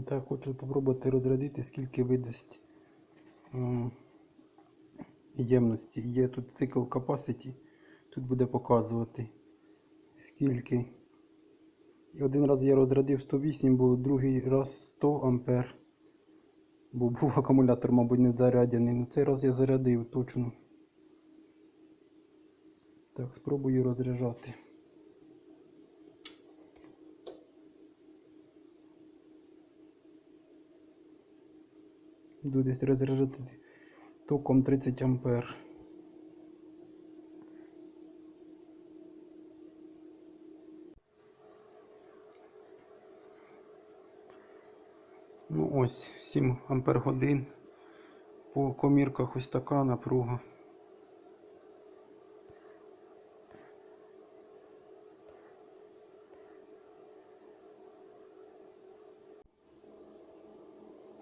Так, хочу спробувати розрядити, скільки видасть м, ємності. Є тут цикл capacity, тут буде показувати скільки. І один раз я розрядив 108, бо другий раз 100 ампер. Бо був акумулятор, мабуть, не зарядяний. Ну цей раз я зарядив точно. Так, спробую розряджати. Буду десь розряджати током 30 ампер. Ну ось 7 ампер годин. По комірках ось така напруга.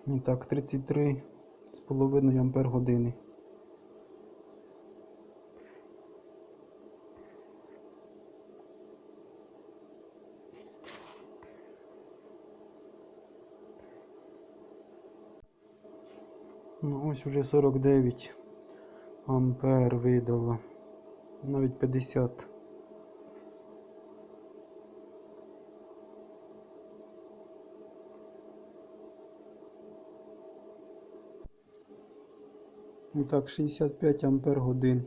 І так, 33 з половиною ампер години. Ну ось уже 49 ампер видало. Навіть 50. Так, 65 ампер годин.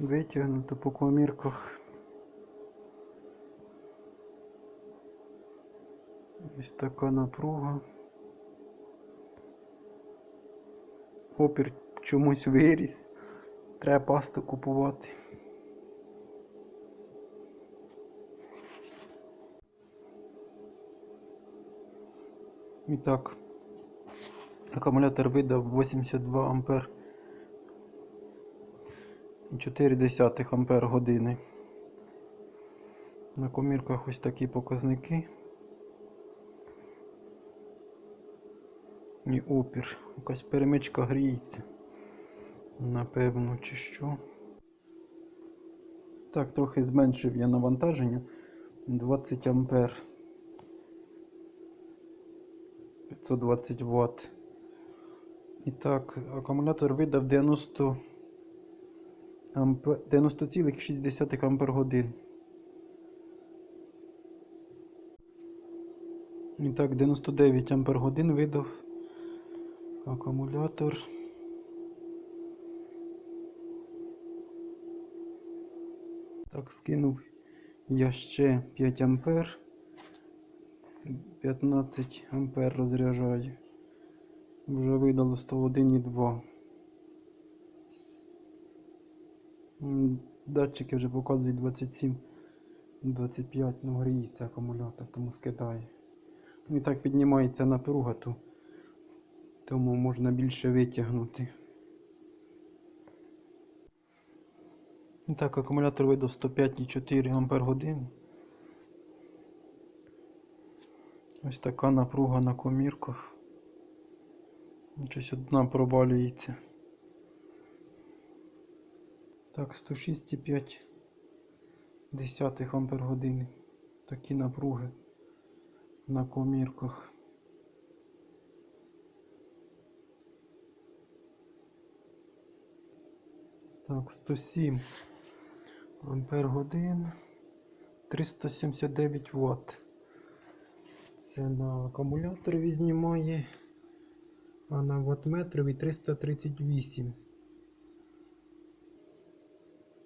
Витягнуто по комірках. Ось така напруга. Опір чомусь виріс. Треба пасту купувати. І так, акумулятор видав 82 ампер і 4 десятих ампер години. На комірках ось такі показники. І опір. Якась перемичка гріється. Напевно, чи що. Так, трохи зменшив я навантаження. 20 ампер. 520 Вт. І так, акумулятор видав 90 ампер, 90,6 ампер годин. І так, 99 ампер годин видав акумулятор. Так, скинув я ще 5 ампер. 15 ампер розряджаю. Вже видало 101,2. М, Датчики вже показують 27, 25, ну гріється акумулятор, тому скидає. Ну і так піднімається напруга, то тому можна більше витягнути. І так, акумулятор видав 105,4 ампер годин. Ось така напруга на комірках. Щось одна провалюється. Так, 106,5 десятих ампер години. Такі напруги на комірках. Так, 107 ампер годин. 379 Вт. Це на акумуляторі знімає, а на ваттметрові 338.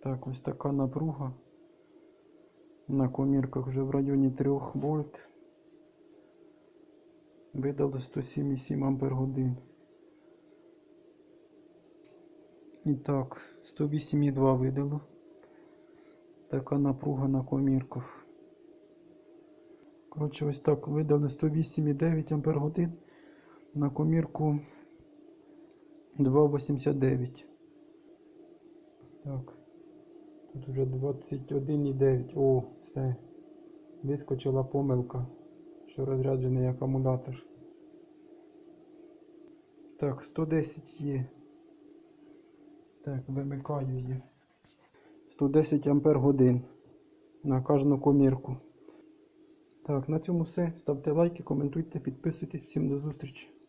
Так, ось така напруга. На комірках вже в районі 3 вольт. Видали 107,7 ампер годин. І так, 108,2 видало. Така напруга на комірках. Коротше, ось так видали 108,9 ампер годин на комірку 2,89. Так. Тут вже 21,9. О, все. Вискочила помилка, що розряджений акумулятор. Так, 110 є. Так, вимикаю її. 110 ампер годин на кожну комірку. Так. На цьому все. Ставте лайки, коментуйте, підписуйтесь. Всім до зустрічі.